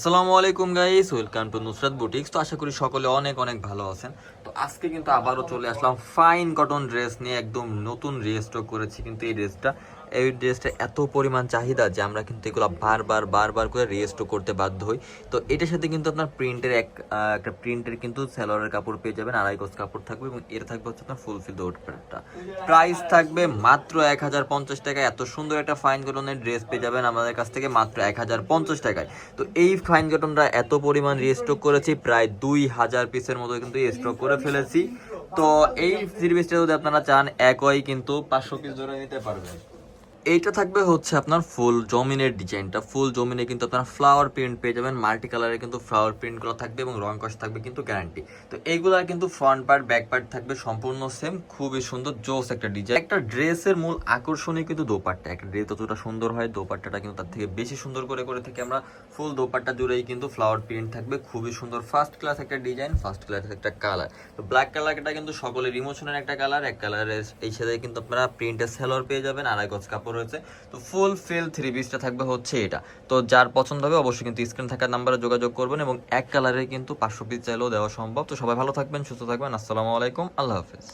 আসসালামু আলাইকুম guys welcome to Nusrat boutiques তো আশা করি সকলে অনেক অনেক ভালো আছেন। তো আজকে কিন্তু আবারও চলে আসলাম ফাইন কটন ড্রেস নিয়ে, একদম নতুন রিস্টক করেছি কিন্তু এই ড্রেসটা এই ড্রেসটা এত পরিমাণ চাহিদা যে আমরা কিন্তু এগুলো বারবার বারবার করে রিস্টক করতে বাধ্য হই। তো এটার সাথে কিন্তু আপনার প্রিন্টের এক একটা প্রিন্টের কিন্তু স্যালোয়ারের কাপড় পেয়ে যাবেন, আড়াই গজ কাপড় থাকবে এবং এর থাকবে হচ্ছে আপনার ফুলফিল দোটটা প্রাইস থাকবে মাত্র এক হাজার পঞ্চাশ টাকায়। এত সুন্দর একটা ফাইন কটনের ড্রেস পেয়ে যাবেন আমাদের কাছ থেকে মাত্র এক হাজার পঞ্চাশ টাকায়। তো এই ফাইন কটনটা এত পরিমাণ রিস্টক করেছি, প্রায় দুই হাজার পিসের মতো কিন্তু স্টক করে ফেলেছি। তো এই সিরিজটা যদি আপনারা চান, একই কিন্তু পাঁচশো পিস ধরে নিতে পারবেন। এইটা থাকবে হচ্ছে আপনার ফুল জমিনের ডিজাইনটা। ফুল জমিনে কিন্তু আপনার ফ্লাওয়ার প্রিন্ট পেয়ে যাবেন মাল্টি কালারের কিন্তু ফ্লাওয়ার প্রিন্টগুলো থাকবে এবং রং কষ থাকবে কিন্তু গ্যারান্টি তো এইগুলার কিন্তু ফ্রন্ট পার্ট ব্যাক পার্ট থাকবে সম্পূর্ণ সেম খুবই সুন্দর, জোস একটা ডিজাইন একটা ড্রেসের মূল আকর্ষণই কিন্তু দোপাট্টা। একটা ড্রেস যতটা সুন্দর হয়, দোপাট্টাটা কিন্তু তার থেকে বেশি সুন্দর করে করে থাকি আমরা। ফুল দোপাট্টা জুড়েই কিন্তু ফ্লাওয়ার প্রিন্ট থাকবে, খুবই সুন্দর ফার্স্ট ক্লাস একটা ডিজাইন ফার্স্ট ক্লাস একটা কালার তো ব্ল্যাক কালারটা কিন্তু সকলের ইমোশনের একটা কালার এক কালারের এই সাথে কিন্তু আপনারা প্রিন্টের সেলর পেয়ে যাবেন, আড়াই গজ কাপড় রয়েছে। তো ফুল ফিল থ্রি পিসটা থাকবে হচ্ছে এটা। তো যার পছন্দ হবে অবশ্যই কিন্তু স্ক্রিন থাকার নাম্বারে যোগাযোগ করবেন এবং এক কালারে কিন্তু পাঁচশো পিস চাইলেও দেওয়া সম্ভব। তো সবাই ভালো থাকবেন, সুস্থ থাকবেন। আসসালামু আলাইকুম। আল্লাহ হাফেজ।